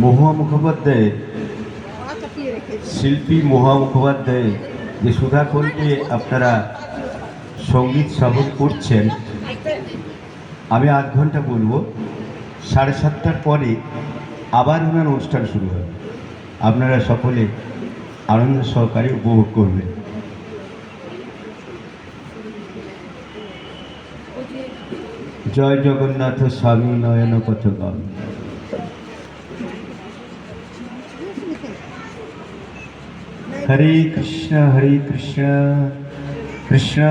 মহুয়া মুখোপাধ্যায়ের শিল্পী মহা মুখোপাধ্যায় যে সুধাকরকে আপনারা সংগীত শ্রবণ করছেন, আমি আধ ঘণ্টা বলব, সাড়ে সাতটার পরে আবার ওনার অনুষ্ঠান শুরু হবে। আপনারা সকলে আনন্দ সহকারে উপভোগ করবেন। জয় জগন্নাথ স্বামী নয়ন কথগম হরে কৃষ্ণ হরে কৃষ্ণ কৃষ্ণ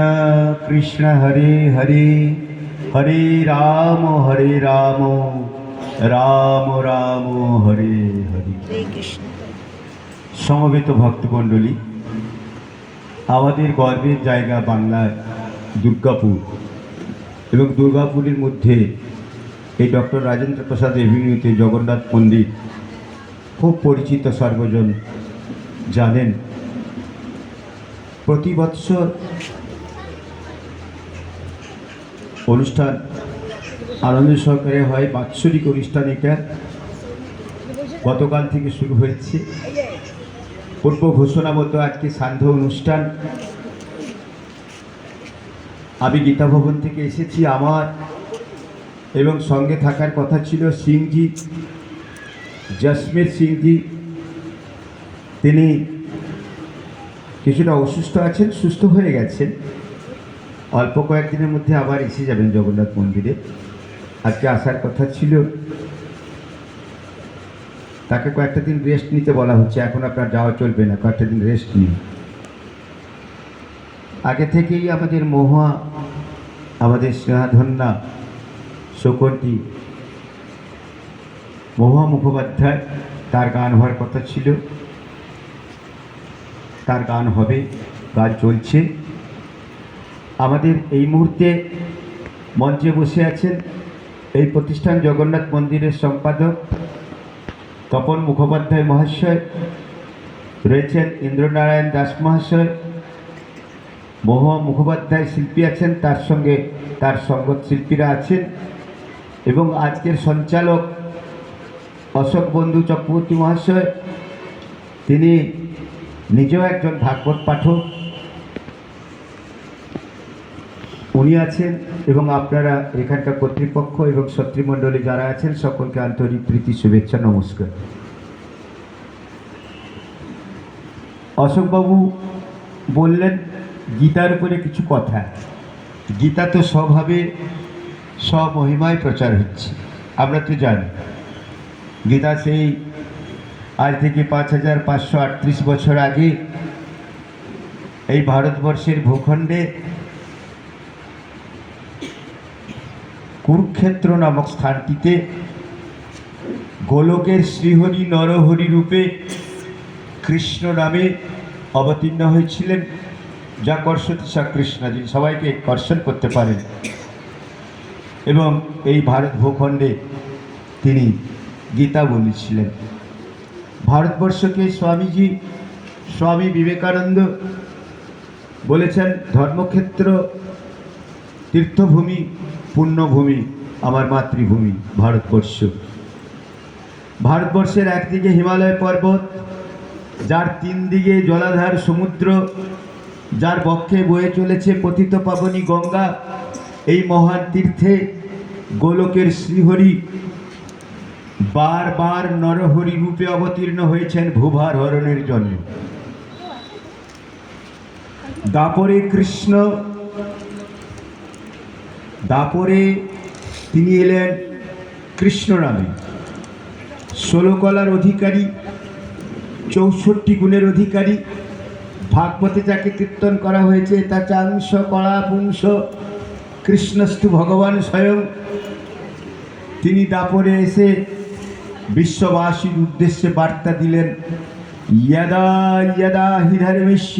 কৃষ্ণ হরে হরে হরে রাম হরে রাম রাম রাম হরে হরে সমবেত ভক্তমণ্ডলী আমাদের গর্বের জায়গা বাংলার দুর্গাপুর এবং দুর্গাপুরের মধ্যে এই ডক্টর রাজেন্দ্র প্রসাদ এভিনিউতে জগন্নাথ মন্দির খুব পরিচিত সর্বজন জানেন। প্রতি বৎসর অনুষ্ঠান আনন্দ সহকারে হয়, বাৎসরিক অনুষ্ঠান এটা। গতকাল থেকে শুরু হয়েছে। পূর্ব ঘোষণা মতো আজকে সান্ধ্য অনুষ্ঠান। আমি গীতা ভবন থেকে এসেছি আমার, এবং সঙ্গে থাকার কথা ছিল সিংজি, জসমের সিংজি। তিনি কিছুটা অসুস্থ আছেন, সুস্থ হয়ে গেছেন। অল্প কয়েকদিনের মধ্যে আবার এসে যাবেন জগন্নাথ মন্দিরে। আজকে আসার কথা ছিল। তাকে কয়েকটা দিন রেস্ট নিতে বলা হচ্ছে। এখন আপনার যাওয়া চলবে না, কয়েকটা দিন রেস্ট নিন। আগে থেকেই আমাদের মহুয়া, আমাদের স্নেহাধন্যা শকরটি মহুয়া মুখোপাধ্যায়, তার গান হওয়ার কথা ছিল। তার গান হবে, গান চলছে। আমাদের এই মুহূর্তে মঞ্চে বসে আছেন এই প্রতিষ্ঠান জগন্নাথ মন্দিরের সম্পাদক তপন মুখোপাধ্যায় মহাশয়, রয়েছেন ইন্দ্রনারায়ণ দাস মহাশয় মহুয়া মুখোপাধ্যায় শিল্পী আছেন, তার সঙ্গে তার সঙ্গত শিল্পীরা আছেন এবং আজকের সঞ্চালক অশোক বন্ধু চক্রবর্তী মহাশয়, তিনি নিজেও একজন ভাগবত পাঠক। উনি আছেন এবং আপনারা এখানকার কর্তৃপক্ষ এবং শত্রুমণ্ডলী যারা আছেন সকলকে আন্তরিক প্রীতি, শুভেচ্ছা, নমস্কার। অশোকবাবু বললেন, গীতার উপরে কিছু কথা। গীতা তো স্বভাবে স্বমহিমায় প্রচার হচ্ছে। আমরা তো জানি। গীতা সেই আজ থেকে পাঁচ হাজার পাঁচশো আটত্রিশ বছর আগে এই ভারতবর্ষের ভূখণ্ডে কুরুক্ষেত্র নামক স্থানটিতে গোলকের শ্রীহরি নরহরি রূপে কৃষ্ণ নামে অবতীর্ণ হয়েছিলেন, যা কর্ষতি সা কৃষ্ণ যিনি সবাইকে কর্ষণ করতে পারেন। এবং এই ভারত ভূখণ্ডে তিনি গীতা বলেছিলেন ভারতবর্ষকে স্বামীজি, স্বামী বিবেকানন্দ বলেছেন, ধর্মক্ষেত্র তীর্থভূমি, পুণ্যভূমি, আমার মাতৃভূমি, ভারতবর্ষ। ভারতবর্ষের একদিকে হিমালয় পর্বত, যার তিন দিকে জলাধার সমুদ্র, যার বক্ষে বয়ে চলেছে পতিত পাবনী গঙ্গা, এই মহান তীর্থে গোলকের শ্রীহরি বারবার নরহরি রূপে অবতীর্ণ হয়েছেন ভূভার হরণের জন্য। দাপরে কৃষ্ণ, দাপরে তিনি এলেন কৃষ্ণ নামে। ষোলো কলার অধিকারী, চৌষট্টি গুণের অধিকারী, ভাগবতে যাকে কীর্তন করা হয়েছে তা চাংশ কলা পুংস, কৃষ্ণস্তু ভগবান স্বয়ং। তিনি দাপরে এসে বিশ্ববাসীর উদ্দেশ্যে বার্তা দিলেন, ইয়াদা ইয়াদা হি ধর্মেশ্য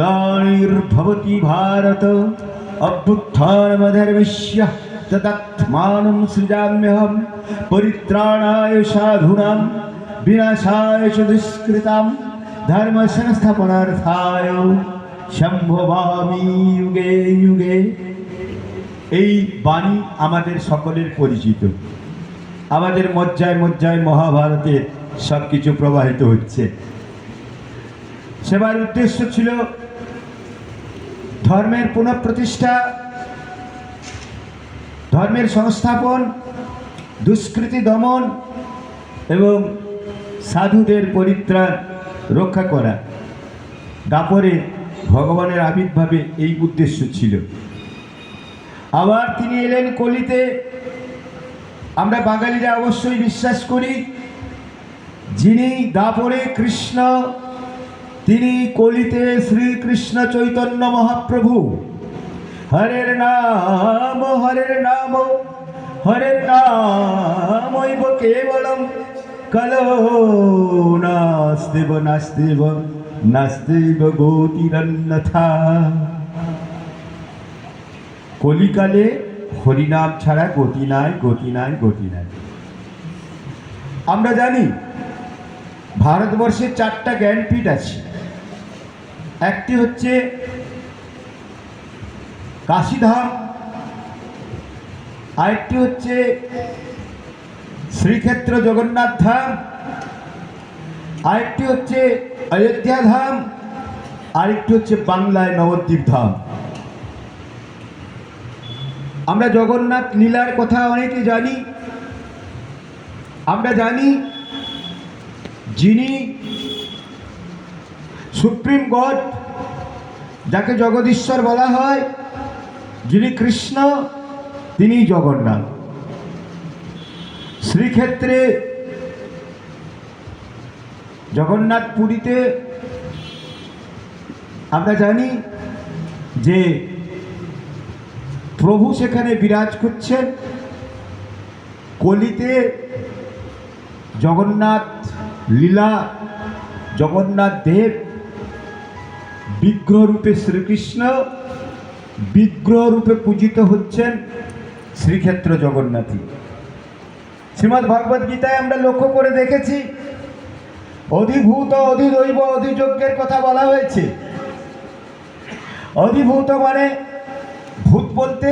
গানির্ভবতি ভারত অভ্যুত্থানমধর্মেশ্য তদাত্মানম সৃজাম্যহম, পরিত্রাণায় সাধুনাম, বিনাশায় চ ধর্ম সংস্থাপনার্থায় সম্ভবামি যুগে যুগে। এই বাণী আমাদের সকলের পরিচিত। আমাদের মজ্জায় মজ্জায় মহাভারতে সব কিছু প্রবাহিত হচ্ছে। সেবার উদ্দেশ্য ছিল ধর্মের পুনঃপ্রতিষ্ঠা, ধর্মের সংস্থাপন, দুষ্কৃতি দমন এবং সাধুদের পরিত্রাণ রক্ষা করা। দাপরে ভগবানের আবির্ভাবে এই উদ্দেশ্য ছিল। আবার তিনি এলেন কলিতে আমরা বাঙালিরা অবশ্যই বিশ্বাস করি, যিনি দাপরে কৃষ্ণ, তিনি কলিতে শ্রীকৃষ্ণ চৈতন্য মহাপ্রভু। হরের নাম হরের নাম হরের নাম কেবলম কলো নাস্তেব নাস্তেব নাস্তেব গতিরন্যথা কলিকালে হরিনাম ছাড়া গতি নাই গতি নাই গতি নাই। আমরা জানি, ভারতবর্ষে চারটা জ্ঞানপীঠ আছে। একটি হচ্ছে কাশীধাম, আরেকটি হচ্ছে শ্রীক্ষেত্র জগন্নাথ ধাম, আরেকটি হচ্ছে অযোধ্যা ধাম আরেকটি হচ্ছে বাংলায় নবদ্বীপ ধাম। আমরা জগন্নাথ লীলার কথা অনেকে জানি। আমরা জানি যিনি সুপ্রিম গড যাকে জগদীশ্বর বলা হয়, যিনি কৃষ্ণ, তিনি জগন্নাথ। শ্রীক্ষেত্রে জগন্নাথ পুরীতে আমরা জানি যে প্রভু সেখানে বিরাজ করছেন। কলিতে জগন্নাথ লীলা, জগন্নাথ দেব বিগ্রহ রূপে শ্রীকৃষ্ণ বিগ্রহ রূপে পূজিত হচ্ছেন শ্রীক্ষেত্র জগন্নাথী শ্রীমদ্ ভগবদ গীতায় আমরা লক্ষ্য করে দেখেছি, অধিভূত, অধিদৈব, অধিযজ্ঞের কথা বলা হয়েছে। অধিভূত মানে ভূত বলতে